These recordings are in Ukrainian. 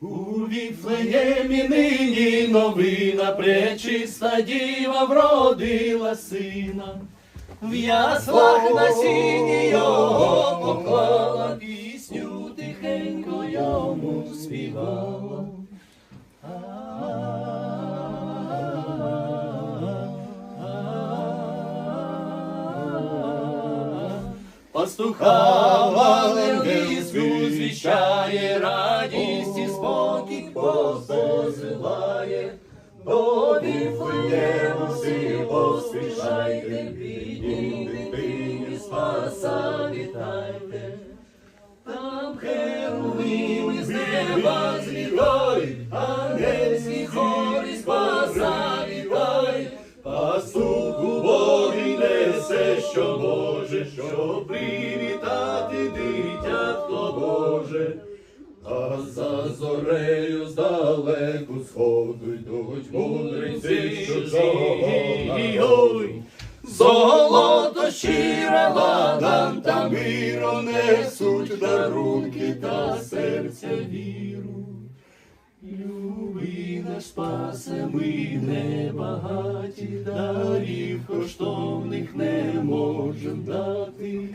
У Віфлеємі нині новина, пречиста діва вродила сина. В яслах на сіні його поклала, пісню тихенько йому співала. Пастуха Валервісту звіщає радість і спокій посилає, до Віфлеєму всі поспішайте, бідні дитині спаса вітайте. Там херувими з неба злітай, ангельські хорі спаса вітай, пастух у Богі несе, що може, що привітати дитятко Боже. А за зорею здалеку сходу йдуть мудреці чужої. Ой, Золото щире ладан та миро несуть дарунки та серця віру. Люби наш спасе, ми небагаті, дарів коштовних не можем дати.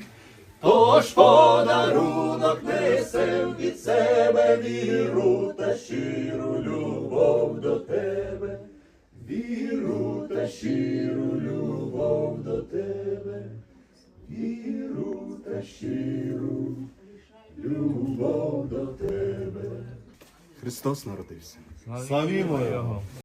Тож подарунок несем від себе віру та щиру любов до тебе, віру та щиру любов до тебе, віру та щиру любов до тебе. Христос народився. Славімо Його!